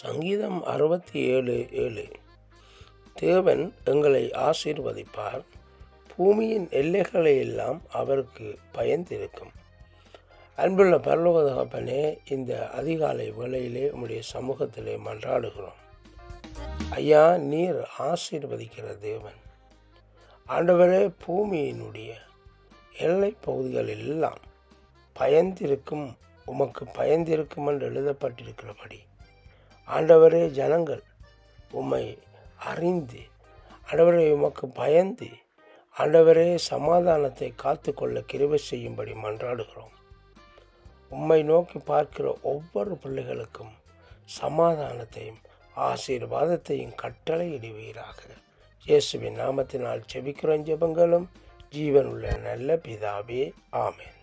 சங்கீதம் அறுபத்தி ஏழு. ஏழு தேவன் எங்களை ஆசீர்வதிப்பார் பூமியின் எல்லைகளை எல்லாம் அவருக்கு பயந்திருக்கும். அன்புள்ள பரலோக தகப்பனே இந்த அதிகாலை வேளையிலே உம்முடைய சமூகத்திலே மன்றாடுகிறோம். ஐயா நீர் ஆசீர்வதிக்கிற தேவன். ஆண்டவரே பூமியினுடைய எல்லை பகுதிகள் எல்லாம் பயந்திருக்கும் உமக்கு பயந்திருக்கும் என்று எழுதப்பட்டிருக்கிறபடி ஆண்டவரே ஜனங்கள் உம்மை அறிந்து ஆண்டவரே உமக்கு பயந்து ஆண்டவரே சமாதானத்தை காத்துக்கொள்ள கிருவை செய்யும்படி மன்றாடுகிறோம். உம்மை நோக்கி பார்க்கிற ஒவ்வொரு பிள்ளைகளுக்கும் சமாதானத்தையும் ஆசீர்வாதத்தையும் கட்டளையிடுவீராக. இயேசுவின் நாமத்தினால் செபிக்கிறோம் ஜெபங்களும் ஜீவனுள்ள நல்ல பிதாவே ஆமேன்.